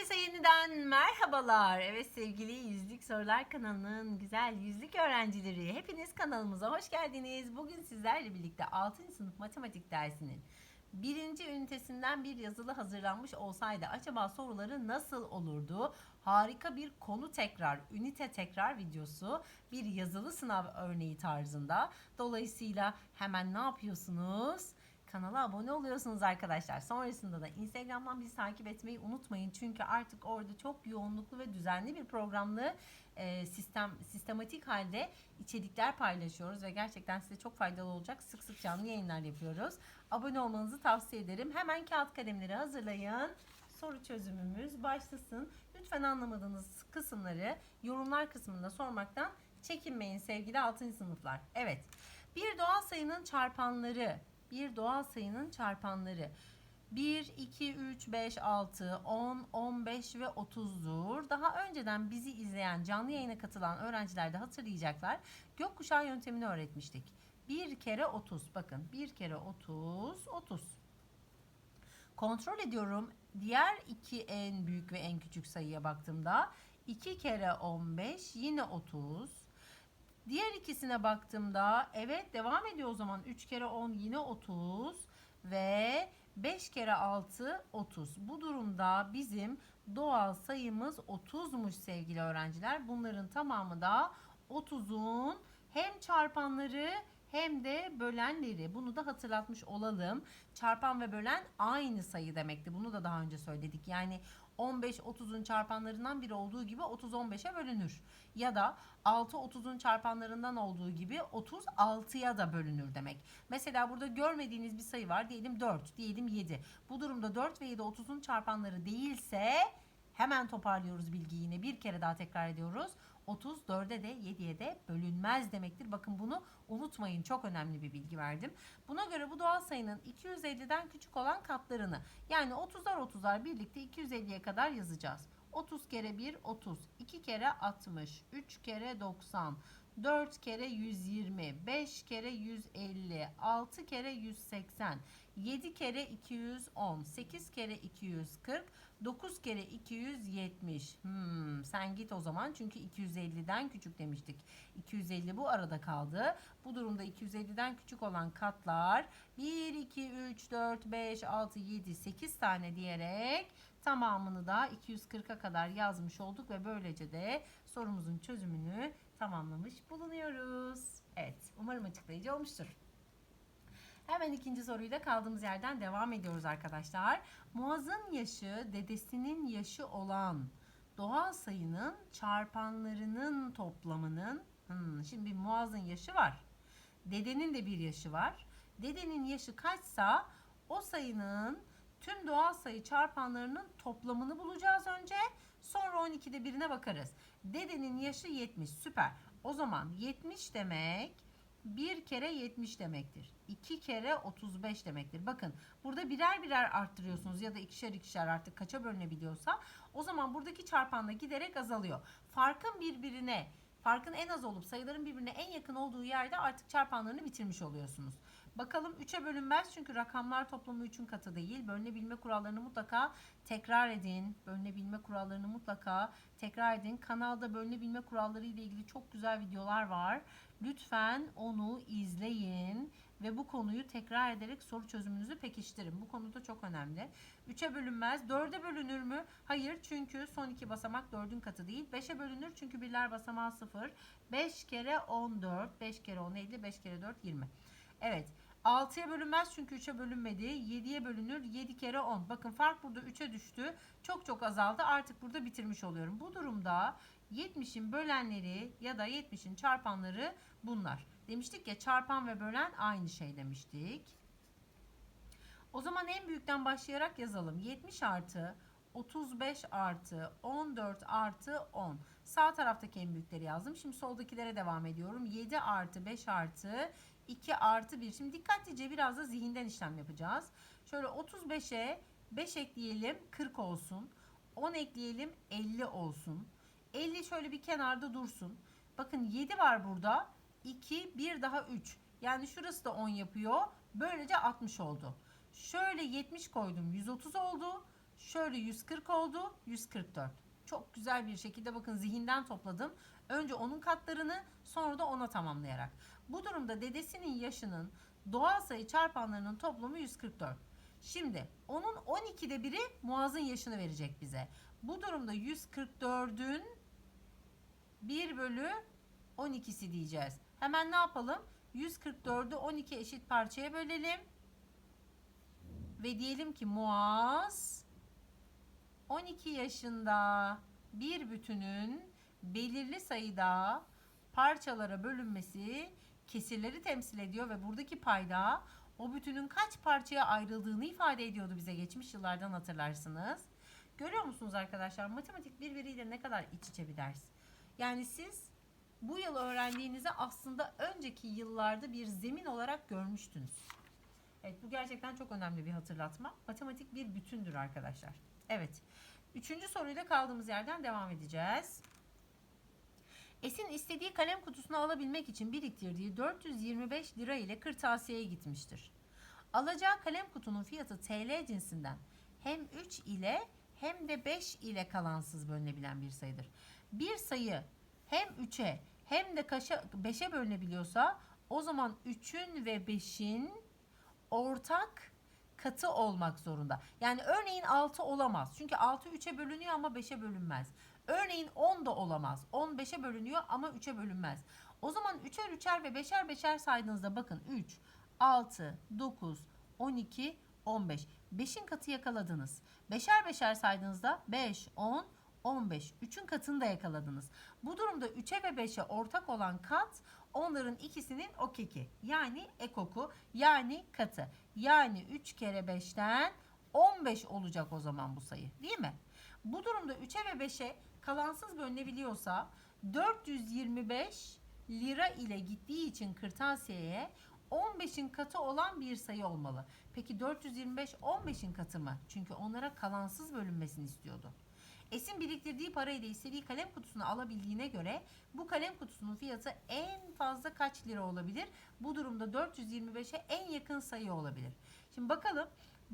Herkese yeniden merhabalar. Evet sevgili Yüzlük Sorular kanalının güzel yüzlük öğrencileri. Hepiniz kanalımıza hoş geldiniz. Bugün sizlerle birlikte 6. sınıf matematik dersinin birinci ünitesinden bir yazılı hazırlanmış olsaydı acaba soruları nasıl olurdu? Harika bir konu tekrar, ünite tekrar videosu, bir yazılı sınav örneği tarzında. Dolayısıyla hemen ne yapıyorsunuz? Kanala abone oluyorsunuz arkadaşlar. Sonrasında da Instagram'dan bizi takip etmeyi unutmayın. Çünkü artık orada çok yoğunluklu ve düzenli bir programlı e, sistem sistematik halde içerikler paylaşıyoruz ve gerçekten size çok faydalı olacak. Sık sık canlı yayınlar yapıyoruz. Abone olmanızı tavsiye ederim. Hemen kağıt kalemleri hazırlayın. Soru çözümümüz başlasın. Lütfen anlamadığınız kısımları yorumlar kısmında sormaktan çekinmeyin sevgili 6. sınıflar. Evet. Bir doğal sayının çarpanları bir doğal sayının çarpanları 1, 2, 3, 5, 6, 10, 15 ve 30'dur. Daha önceden bizi izleyen, canlı yayına katılan öğrenciler de hatırlayacaklar. Gökkuşağı yöntemini öğretmiştik. Bir kere 30. Bakın bir kere 30, 30. Kontrol ediyorum. Diğer iki en büyük ve en küçük sayıya baktığımda 2 kere 15 yine 30. Diğer ikisine baktığımda evet devam ediyor o zaman 3 kere 10 yine 30 ve 5 kere 6 30. Bu durumda bizim doğal sayımız 30'muş sevgili öğrenciler. Bunların tamamı da 30'un hem çarpanları hem de bölenleri. Bunu da hatırlatmış olalım. Çarpan ve bölen aynı sayı demekti. Bunu da daha önce söyledik. Yani 15 30'un çarpanlarından biri olduğu gibi 30 15'e bölünür. Ya da 6 30'un çarpanlarından olduğu gibi 30 6'ya da bölünür demek. Mesela burada görmediğiniz bir sayı var. Diyelim 4, diyelim 7. Bu durumda 4 ve 7 30'un çarpanları değilse hemen toparlıyoruz bilgiyi yine bir kere daha tekrar ediyoruz. 30 4'e de 7'ye de bölünmez demektir. Bakın bunu unutmayın. Çok önemli bir bilgi verdim. Buna göre bu doğal sayının 250'den küçük olan katlarını yani 30'lar 30'lar birlikte 250'ye kadar yazacağız. 30 kere 1 30, 2 kere 60, 3 kere 90, 4 kere 120, 5 kere 150, 6 kere 180, 7 kere 210, 8 kere 240, 9 kere 270. Hmm, sen git o zaman çünkü 250'den küçük demiştik. 250 bu arada kaldı. Bu durumda 250'den küçük olan katlar 1, 2, 3, 4, 5, 6, 7, 8 tane diyerek tamamını da 240'a kadar yazmış olduk ve böylece de sorumuzun çözümünü tamamlamış bulunuyoruz. Evet, umarım açıklayıcı olmuştur. Hemen ikinci soruyla kaldığımız yerden devam ediyoruz arkadaşlar. Muaz'ın yaşı dedesinin yaşı olan doğal sayının çarpanlarının toplamının hmm, şimdi Muaz'ın yaşı var. Dedenin de bir yaşı var. Dedenin yaşı kaçsa o sayının tüm doğal sayı çarpanlarının toplamını bulacağız önce. Sonra 12'de birine bakarız. Dedenin yaşı 70. Süper. O zaman 70 demek bir kere 70 demektir. 2 kere 35 demektir. Bakın burada birer birer arttırıyorsunuz ya da ikişer ikişer artık kaça bölünebiliyorsa o zaman buradaki çarpan da giderek azalıyor. Farkın birbirine farkın en az olup sayıların birbirine en yakın olduğu yerde artık çarpanlarını bitirmiş oluyorsunuz. Bakalım 3'e bölünmez çünkü rakamlar toplamı 3'ün katı değil. Bölünebilme kurallarını mutlaka tekrar edin. Bölünebilme kurallarını mutlaka tekrar edin. Kanalda bölünebilme kuralları ile ilgili çok güzel videolar var. Lütfen onu izleyin ve bu konuyu tekrar ederek soru çözümünüzü pekiştirin. Bu konuda çok önemli. 3'e bölünmez. 4'e bölünür mü? Hayır çünkü son iki basamak 4'ün katı değil. 5'e bölünür çünkü birler basamağı 0. 5 kere 14. 5 kere 10 neydi? 5 kere 4 20. Evet. 6'ya bölünmez çünkü 3'e bölünmedi. 7'ye bölünür. 7 kere 10. Bakın fark burada 3'e düştü. Çok çok azaldı. Artık burada bitirmiş oluyorum. Bu durumda 70'in bölenleri ya da 70'in çarpanları bunlar. Demiştik ya çarpan ve bölen aynı şey demiştik. O zaman en büyükten başlayarak yazalım. 70 artı 35 artı 14 artı 10. Sağ taraftaki en büyükleri yazdım. Şimdi soldakilere devam ediyorum. 7 artı 5 artı 2 artı 1. Şimdi dikkatlice biraz da zihinden işlem yapacağız. Şöyle 35'e 5 ekleyelim 40 olsun. 10 ekleyelim 50 olsun. 50 şöyle bir kenarda dursun. Bakın 7 var burada. 2, 1 daha 3. Yani şurası da 10 yapıyor. Böylece 60 oldu. Şöyle 70 koydum 130 oldu. Şöyle 140 oldu. 144. Çok güzel bir şekilde bakın zihinden topladım. Önce onun katlarını sonra da ona tamamlayarak. Bu durumda dedesinin yaşının doğal sayı çarpanlarının toplamı 144. Şimdi onun 12'de biri Muaz'ın yaşını verecek bize. Bu durumda 144'ün 1 bölü 12'si diyeceğiz. Hemen ne yapalım? 144'ü 12 eşit parçaya bölelim. Ve diyelim ki Muaz 12 yaşında bir bütünün belirli sayıda parçalara bölünmesi kesirleri temsil ediyor ve buradaki payda o bütünün kaç parçaya ayrıldığını ifade ediyordu bize geçmiş yıllardan hatırlarsınız. Görüyor musunuz arkadaşlar matematik birbiriyle ne kadar iç içe bir ders. Yani siz bu yıl öğrendiğinizi aslında önceki yıllarda bir zemin olarak görmüştünüz. Evet bu gerçekten çok önemli bir hatırlatma. Matematik bir bütündür arkadaşlar. Evet. Üçüncü soruyla kaldığımız yerden devam edeceğiz. Esin istediği kalem kutusunu alabilmek için biriktirdiği 425 lira ile kırtasiyeye gitmiştir. Alacağı kalem kutunun fiyatı TL cinsinden hem 3 ile hem de 5 ile kalansız bölünebilen bir sayıdır. Bir sayı hem 3'e hem de 5'e bölünebiliyorsa o zaman 3'ün ve 5'in ortak katı olmak zorunda. Yani örneğin 6 olamaz. Çünkü 6 3'e bölünüyor ama 5'e bölünmez. Örneğin 10 da olamaz. 10 5'e bölünüyor ama 3'e bölünmez. O zaman 3'er 3'er ve 5'er 5'er saydığınızda bakın 3, 6, 9, 12, 15. 5'in katı yakaladınız. 5'er 5'er saydığınızda 5, 10, 15. 3'ün katını da yakaladınız. Bu durumda 3'e ve 5'e ortak olan kat onların ikisinin o keki. Yani ekoku yani katı. Yani 3 kere 5'ten 15 olacak o zaman bu sayı değil mi? Bu durumda 3'e ve 5'e kalansız bölünebiliyorsa 425 lira ile gittiği için kırtasiyeye 15'in katı olan bir sayı olmalı. Peki 425 15'in katı mı? Çünkü onlara kalansız bölünmesini istiyordu. Esin biriktirdiği parayı da istediği kalem kutusunu alabildiğine göre bu kalem kutusunun fiyatı en fazla kaç lira olabilir? Bu durumda 425'e en yakın sayı olabilir. Şimdi bakalım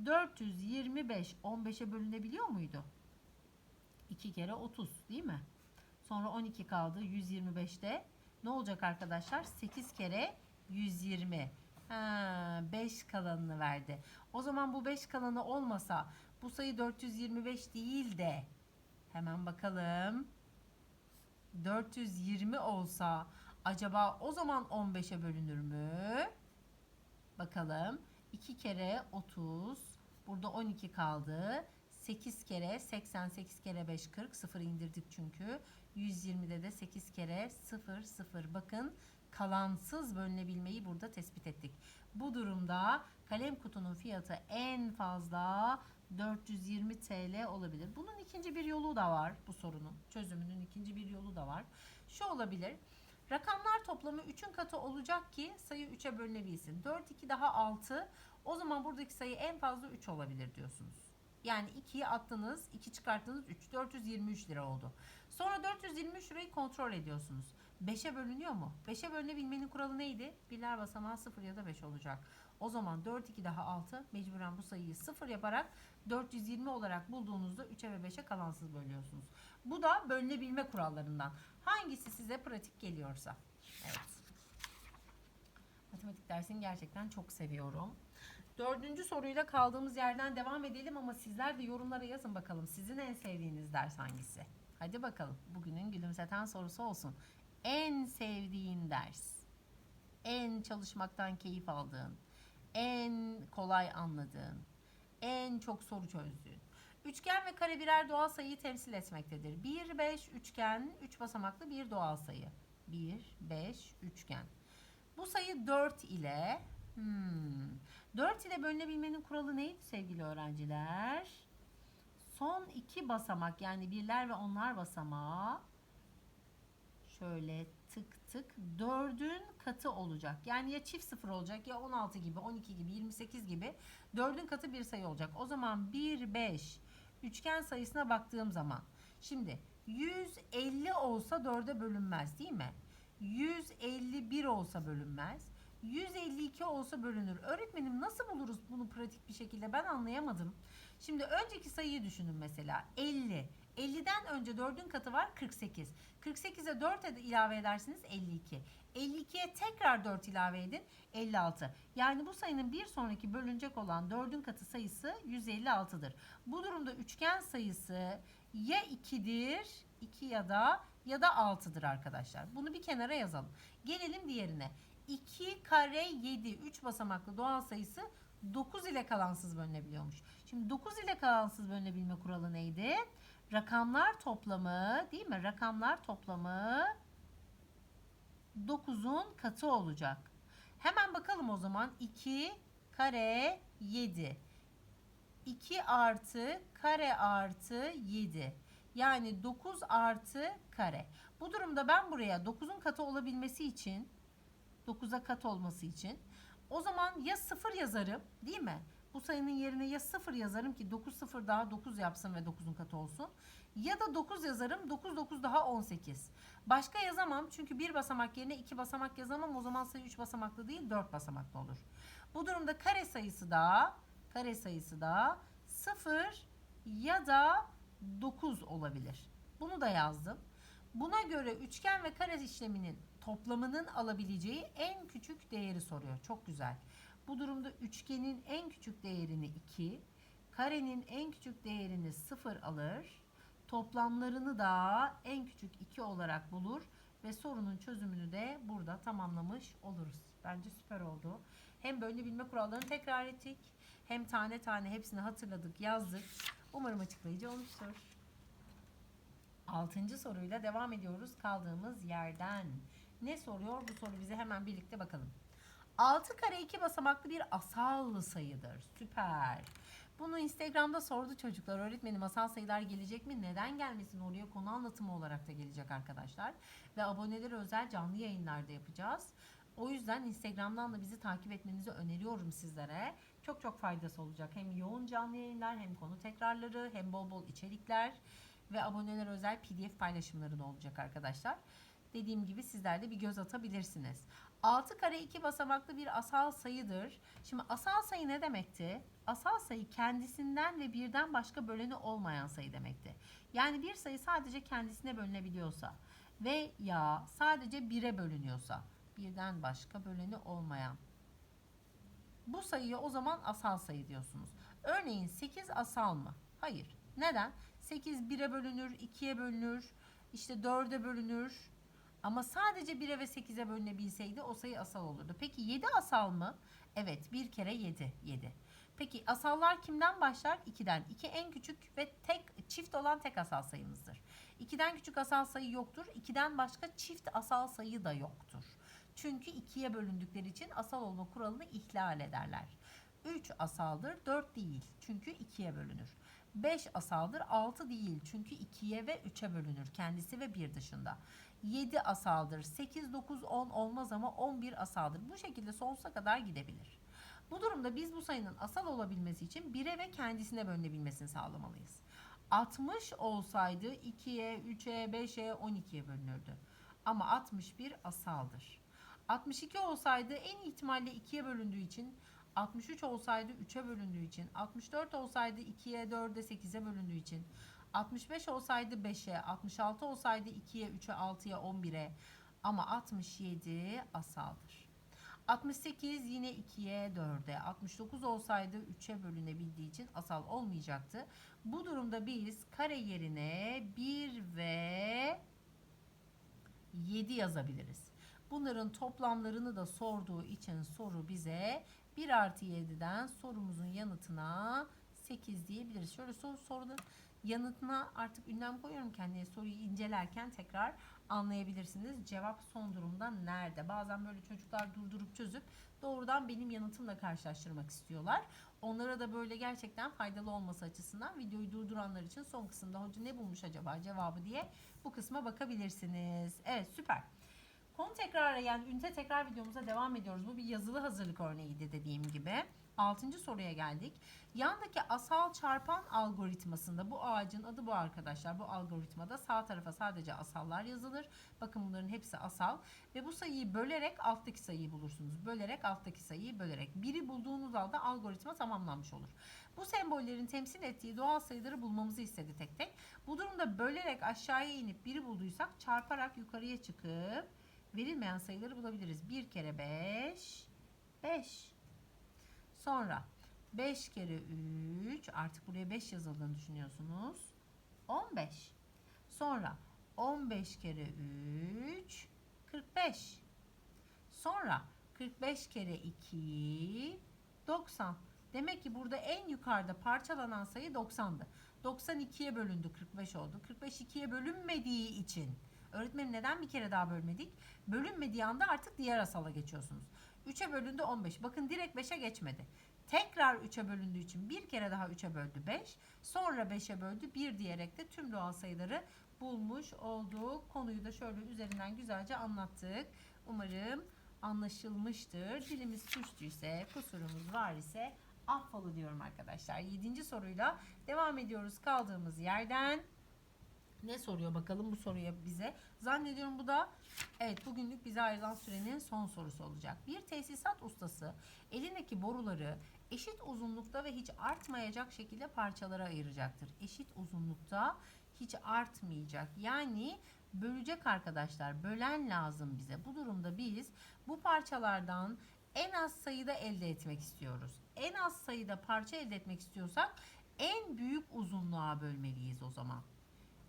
425 15'e bölünebiliyor muydu? 2 kere 30 değil mi? Sonra 12 kaldı 125'te. Ne olacak arkadaşlar? 8 kere 120. Ha, 5 kalanını verdi. O zaman bu 5 kalanı olmasa bu sayı 425 değil de hemen bakalım. 420 olsa acaba o zaman 15'e bölünür mü? Bakalım. 2 kere 30. Burada 12 kaldı. 8 kere 88 kere 5 40. 0 indirdik çünkü. 120'de de 8 kere 0 0. Bakın kalansız bölünebilmeyi burada tespit ettik. Bu durumda kalem kutunun fiyatı en fazla 420 TL olabilir. Bunun ikinci bir yolu da var bu sorunun. Çözümünün ikinci bir yolu da var. Şu olabilir. Rakamlar toplamı 3'ün katı olacak ki sayı 3'e bölünebilsin. 4, 2 daha 6. O zaman buradaki sayı en fazla 3 olabilir diyorsunuz. Yani 2'yi attınız, 2 çıkarttınız 3. 423 lira oldu. Sonra 423 lirayı kontrol ediyorsunuz. 5'e bölünüyor mu? 5'e bölünebilmenin kuralı neydi? Birler basamağı 0 ya da 5 olacak. O zaman 4, 2 daha 6. Mecburen bu sayıyı 0 yaparak 420 olarak bulduğunuzda 3'e ve 5'e kalansız bölüyorsunuz. Bu da bölünebilme kurallarından. Hangisi size pratik geliyorsa. Evet. Matematik dersini gerçekten çok seviyorum. Dördüncü soruyla kaldığımız yerden devam edelim ama sizler de yorumlara yazın bakalım. Sizin en sevdiğiniz ders hangisi? Hadi bakalım. Bugünün gülümseten sorusu olsun. En sevdiğin ders. En çalışmaktan keyif aldığın. En kolay anladığın. En çok soru çözdüğün. Üçgen ve kare birer doğal sayıyı temsil etmektedir. 1, 5, üçgen, 3 basamaklı bir doğal sayı. 1, 5, üçgen. Bu sayı 4 ile hmm, 4 ile bölünebilmenin kuralı neydi sevgili öğrenciler? Son iki basamak yani birler ve onlar basamağı şöyle tık tık 4'ün katı olacak. Yani ya çift sıfır olacak ya 16 gibi, 12 gibi, 28 gibi 4'ün katı bir sayı olacak. O zaman 1, 5 üçgen sayısına baktığım zaman şimdi 150 olsa 4'e bölünmez değil mi? 151 olsa bölünmez. 152 olsa bölünür. Öğretmenim nasıl buluruz bunu pratik bir şekilde ben anlayamadım. Şimdi önceki sayıyı düşünün mesela 50. 50'den önce 4'ün katı var 48. 48'e 4 ed- ilave edersiniz 52. 52'ye tekrar 4 ilave edin 56. Yani bu sayının bir sonraki bölünecek olan 4'ün katı sayısı 156'dır. Bu durumda üçgen sayısı ya 2'dir 2 ya da ya da 6'dır arkadaşlar. Bunu bir kenara yazalım. Gelelim diğerine. 2 kare 7 3 basamaklı doğal sayısı 9 ile kalansız bölünebiliyormuş. Şimdi 9 ile kalansız bölünebilme kuralı neydi? Rakamlar toplamı değil mi? Rakamlar toplamı 9'un katı olacak. Hemen bakalım o zaman. 2 kare 7. 2 artı kare artı 7. Yani 9 artı kare. Bu durumda ben buraya 9'un katı olabilmesi için 9'a kat olması için o zaman ya 0 yazarım değil mi? Bu sayının yerine ya 0 yazarım ki 9 0 daha 9 yapsın ve 9'un katı olsun. Ya da 9 yazarım 9 9 daha 18. Başka yazamam çünkü bir basamak yerine iki basamak yazamam. O zaman sayı 3 basamaklı değil 4 basamaklı olur. Bu durumda kare sayısı da kare sayısı da 0 ya da 9 olabilir. Bunu da yazdım. Buna göre üçgen ve kare işleminin toplamının alabileceği en küçük değeri soruyor. Çok güzel. Bu durumda üçgenin en küçük değerini 2, karenin en küçük değerini 0 alır. Toplamlarını da en küçük 2 olarak bulur ve sorunun çözümünü de burada tamamlamış oluruz. Bence süper oldu. Hem böyle bilme kurallarını tekrar ettik. Hem tane tane hepsini hatırladık, yazdık. Umarım açıklayıcı olmuştur. Altıncı soruyla devam ediyoruz kaldığımız yerden. Ne soruyor bu soru bize hemen birlikte bakalım. 6 kare 2 basamaklı bir asal sayıdır. Süper. Bunu Instagram'da sordu çocuklar. Öğretmenim asal sayılar gelecek mi? Neden gelmesin? Oraya konu anlatımı olarak da gelecek arkadaşlar. Ve abonelere özel canlı yayınlarda yapacağız. O yüzden Instagram'dan da bizi takip etmenizi öneriyorum sizlere. Çok çok faydası olacak. Hem yoğun canlı yayınlar hem konu tekrarları hem bol bol içerikler ve abonelere özel pdf paylaşımları da olacak arkadaşlar. Dediğim gibi sizler de bir göz atabilirsiniz. 6 kare 2 basamaklı bir asal sayıdır. Şimdi asal sayı ne demekti? Asal sayı kendisinden ve birden başka böleni olmayan sayı demekti. Yani bir sayı sadece kendisine bölünebiliyorsa veya sadece 1'e bölünüyorsa birden başka böleni olmayan bu sayıya o zaman asal sayı diyorsunuz. Örneğin 8 asal mı? Hayır. Neden? 8 1'e bölünür, 2'ye bölünür, işte 4'e bölünür. Ama sadece 1'e ve 8'e bölünebilseydi o sayı asal olurdu. Peki 7 asal mı? Evet 1 kere 7. 7. Peki asallar kimden başlar? 2'den. 2 en küçük ve tek çift olan tek asal sayımızdır. 2'den küçük asal sayı yoktur. 2'den başka çift asal sayı da yoktur. Çünkü 2'ye bölündükleri için asal olma kuralını ihlal ederler. 3 asaldır, 4 değil. Çünkü 2'ye bölünür. 5 asaldır, 6 değil. Çünkü 2'ye ve 3'e bölünür. Kendisi ve 1 dışında. 7 asaldır, 8, 9, 10 olmaz ama 11 asaldır. Bu şekilde sonsuza kadar gidebilir. Bu durumda biz bu sayının asal olabilmesi için 1'e ve kendisine bölünebilmesini sağlamalıyız. 60 olsaydı 2'ye, 3'e, 5'e, 12'ye bölünürdü. Ama 61 asaldır. 62 olsaydı en ihtimalle 2'ye bölündüğü için 63 olsaydı 3'e bölündüğü için 64 olsaydı 2'ye 4'e 8'e bölündüğü için 65 olsaydı 5'e 66 olsaydı 2'ye 3'e 6'ya 11'e ama 67 asaldır. 68 yine 2'ye 4'e 69 olsaydı 3'e bölünebildiği için asal olmayacaktı. Bu durumda biz kare yerine 1 ve 7 yazabiliriz. Bunların toplamlarını da sorduğu için soru bize 1 artı 7'den sorumuzun yanıtına 8 diyebiliriz. Şöyle soru soruda yanıtına artık ünlem koyuyorum kendine soruyu incelerken tekrar anlayabilirsiniz. Cevap son durumda nerede? Bazen böyle çocuklar durdurup çözüp doğrudan benim yanıtımla karşılaştırmak istiyorlar. Onlara da böyle gerçekten faydalı olması açısından videoyu durduranlar için son kısımda hoca ne bulmuş acaba cevabı diye bu kısma bakabilirsiniz. Evet süper. Konu tekrarı yani ünite tekrar videomuza devam ediyoruz. Bu bir yazılı hazırlık örneğiydi dediğim gibi. Altıncı soruya geldik. Yandaki asal çarpan algoritmasında bu ağacın adı bu arkadaşlar. Bu algoritmada sağ tarafa sadece asallar yazılır. Bakın bunların hepsi asal. Ve bu sayıyı bölerek alttaki sayıyı bulursunuz. Bölerek alttaki sayıyı bölerek. Biri bulduğunuz anda algoritma tamamlanmış olur. Bu sembollerin temsil ettiği doğal sayıları bulmamızı istedi tek tek. Bu durumda bölerek aşağıya inip biri bulduysak çarparak yukarıya çıkıp verilmeyen sayıları bulabiliriz. 1 kere 5 5 Sonra 5 kere 3 artık buraya 5 yazıldığını düşünüyorsunuz. 15. Sonra 15 kere 3 45. Sonra 45 kere 2 90. Demek ki burada en yukarıda parçalanan sayı 90'dı. 92'ye bölündü 45 oldu. 45 2'ye bölünmediği için öğretmenim neden bir kere daha bölmedik? Bölünmediği anda artık diğer asala geçiyorsunuz. 3'e bölündü 15. Bakın direkt 5'e geçmedi. Tekrar 3'e bölündüğü için bir kere daha 3'e böldü 5. Sonra 5'e böldü 1 diyerek de tüm doğal sayıları bulmuş olduk. Konuyu da şöyle üzerinden güzelce anlattık. Umarım anlaşılmıştır. Dilimiz suçluysa, kusurumuz var ise affola diyorum arkadaşlar. 7. soruyla devam ediyoruz kaldığımız yerden. Ne soruyor bakalım bu soruya bize? Zannediyorum bu da evet bugünlük bize ayrılan sürenin son sorusu olacak. Bir tesisat ustası elindeki boruları eşit uzunlukta ve hiç artmayacak şekilde parçalara ayıracaktır. Eşit uzunlukta hiç artmayacak. Yani bölecek arkadaşlar. Bölen lazım bize. Bu durumda biz bu parçalardan en az sayıda elde etmek istiyoruz. En az sayıda parça elde etmek istiyorsak en büyük uzunluğa bölmeliyiz o zaman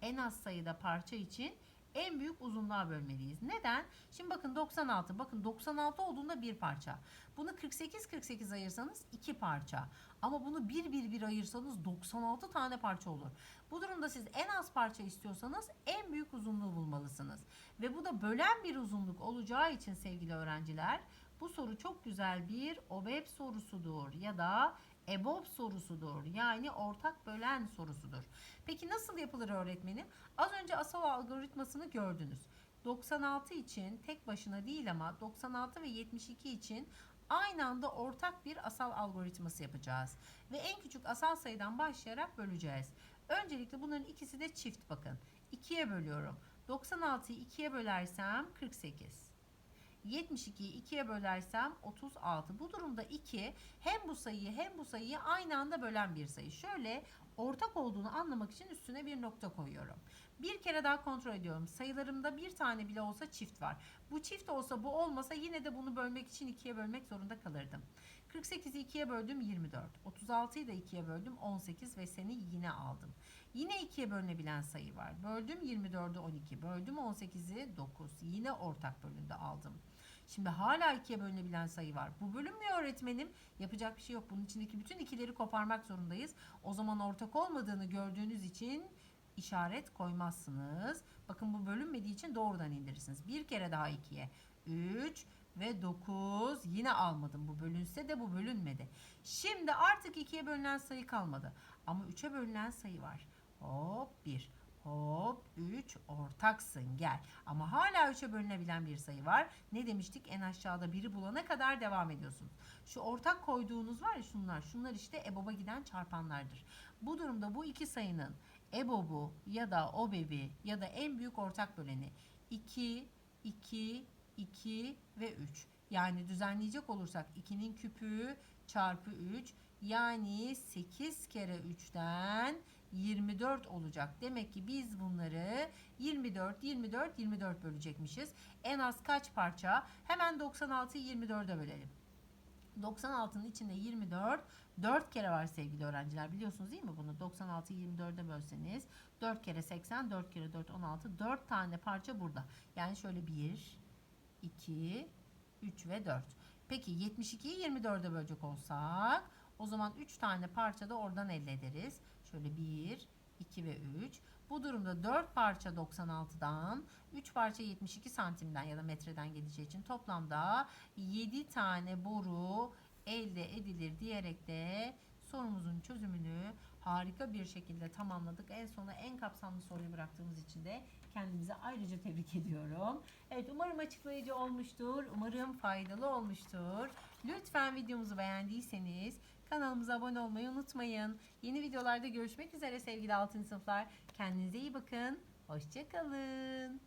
en az sayıda parça için en büyük uzunluğa bölmeliyiz. Neden? Şimdi bakın 96. Bakın 96 olduğunda bir parça. Bunu 48 48 ayırsanız iki parça. Ama bunu 1 1 1 ayırsanız 96 tane parça olur. Bu durumda siz en az parça istiyorsanız en büyük uzunluğu bulmalısınız. Ve bu da bölen bir uzunluk olacağı için sevgili öğrenciler bu soru çok güzel bir OBEB sorusudur ya da EBOB sorusudur. Yani ortak bölen sorusudur. Peki nasıl yapılır öğretmenim? Az önce asal algoritmasını gördünüz. 96 için tek başına değil ama 96 ve 72 için aynı anda ortak bir asal algoritması yapacağız. Ve en küçük asal sayıdan başlayarak böleceğiz. Öncelikle bunların ikisi de çift bakın. 2'ye bölüyorum. 96'yı 2'ye bölersem 48. 72'yi 2'ye bölersem 36. Bu durumda 2 hem bu sayıyı hem bu sayıyı aynı anda bölen bir sayı. Şöyle ortak olduğunu anlamak için üstüne bir nokta koyuyorum. Bir kere daha kontrol ediyorum. Sayılarımda bir tane bile olsa çift var. Bu çift olsa bu olmasa yine de bunu bölmek için 2'ye bölmek zorunda kalırdım. 48'i 2'ye böldüm 24. 36'yı da 2'ye böldüm 18 ve seni yine aldım. Yine 2'ye bölünebilen sayı var. Böldüm 24'ü 12. Böldüm 18'i 9. Yine ortak bölünde aldım. Şimdi hala ikiye bölünebilen sayı var. Bu bölünmüyor öğretmenim. Yapacak bir şey yok. Bunun içindeki bütün ikileri koparmak zorundayız. O zaman ortak olmadığını gördüğünüz için işaret koymazsınız. Bakın bu bölünmediği için doğrudan indirirsiniz. Bir kere daha ikiye. 3 ve 9 yine almadım. Bu bölünse de bu bölünmedi. Şimdi artık ikiye bölünen sayı kalmadı. Ama 3'e bölünen sayı var. Hop 1. Hop 3 ortaksın gel. Ama hala 3'e bölünebilen bir sayı var. Ne demiştik? En aşağıda biri bulana kadar devam ediyorsunuz. Şu ortak koyduğunuz var ya şunlar. Şunlar işte EBOB'a giden çarpanlardır. Bu durumda bu iki sayının EBOB'u ya da OBEB'i ya da en büyük ortak böleni 2, 2, 2 ve 3. Yani düzenleyecek olursak 2'nin küpü çarpı 3 yani 8 kere 3'ten 24 olacak. Demek ki biz bunları 24, 24, 24 bölecekmişiz. En az kaç parça? Hemen 96'yı 24'e bölelim. 96'nın içinde 24 4 kere var sevgili öğrenciler. Biliyorsunuz değil mi bunu? 96'yı 24'e bölseniz 4 kere 80, 4 kere 4 16. 4 tane parça burada. Yani şöyle 1 2 3 ve 4. Peki 72'yi 24'e bölecek olsak o zaman 3 tane parça da oradan elde ederiz. Şöyle 1, 2 ve 3. Bu durumda 4 parça 96'dan, 3 parça 72 santimden ya da metreden geleceği için toplamda 7 tane boru elde edilir diyerek de sorumuzun çözümünü harika bir şekilde tamamladık. En sona en kapsamlı soruyu bıraktığımız için de kendimizi ayrıca tebrik ediyorum. Evet umarım açıklayıcı olmuştur. Umarım faydalı olmuştur. Lütfen videomuzu beğendiyseniz kanalımıza abone olmayı unutmayın. Yeni videolarda görüşmek üzere sevgili altın sınıflar. Kendinize iyi bakın. Hoşçakalın.